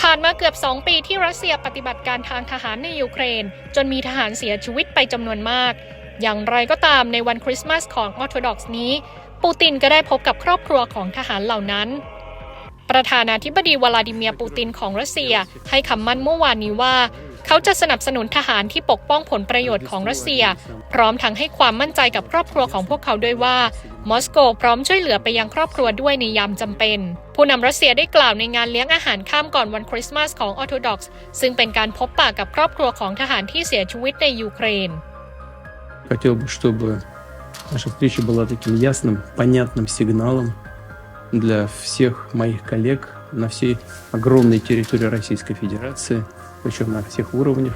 ผ่านมาเกือบ 2 ปีที่รัสเซียปฏิบัติการทางทหารในยูเครน จนมีทหารเสียชีวิตไปจำนวนมาก อย่างไรก็ตามในวันคริสต์มาสของออร์โธดอกซ์นี้ ปูตินก็ได้พบกับครอบครัวของทหารเหล่านั้น ประธานาธิบดีวลาดิเมียร์ปูตินของรัสเซียให้คำมั่นเมื่อวานนี้ว่า เขาจะสนับสนุนทหารที่ปกป้องผลประโยชน์ของรัสเซีย พร้อมทั้งให้ความมั่นใจกับครอบครัวของพวกเขาด้วยว่า มอสโกพร้อมช่วยเหลือไปยังครอบครัวด้วยในยามจำเป็น ผู้นำรัสเซียได้กล่าวในงานเลี้ยงอาหารข้ามก่อนวันคริสต์มาสของออร์โธดอกซ์ซึ่งเป็นการพบปะกับครอบครัวของทหารที่เสียชีวิตในยูเครน Хотел бы, чтобы наша встреча была таким ясным, понятным сигналом для всех моих коллег на всей огромной территории Российской Федерации, причем на всех уровнях,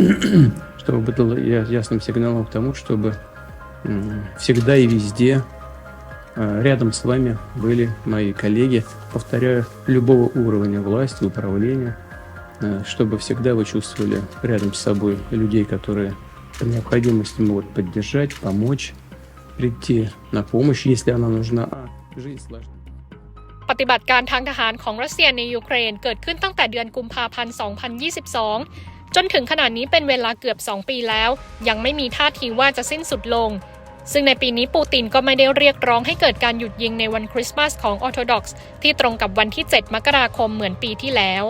чтобы было ясным сигналом к тому, чтобы всегда и везде э, рядом с вами были мои коллеги, повторяю, любого уровня власти, управления, э, чтобы всегда вы чувствовали рядом с собой людей, которые по необходимости могут поддержать, помочь, прийти на помощь, если она нужна. А жизнь сложна. ปฏิบัติการทางทหารของรัสเซียในยูเครนเกิดขึ้นตั้งแต่เดือนกุมภาพันธ์ 2022 จนถึงขณะนี้เป็นเวลาเกือบ 2 ปีแล้ว ยังไม่มีท่าทีว่าจะสิ้นสุดลง ซึ่งในปีนี้ปูตินก็ไม่ได้เรียกร้องให้เกิดการหยุดยิงในวันคริสต์มาสของออร์โธดอกซ์ที่ตรงกับวันที่ 7 มกราคมเหมือนปีที่แล้ว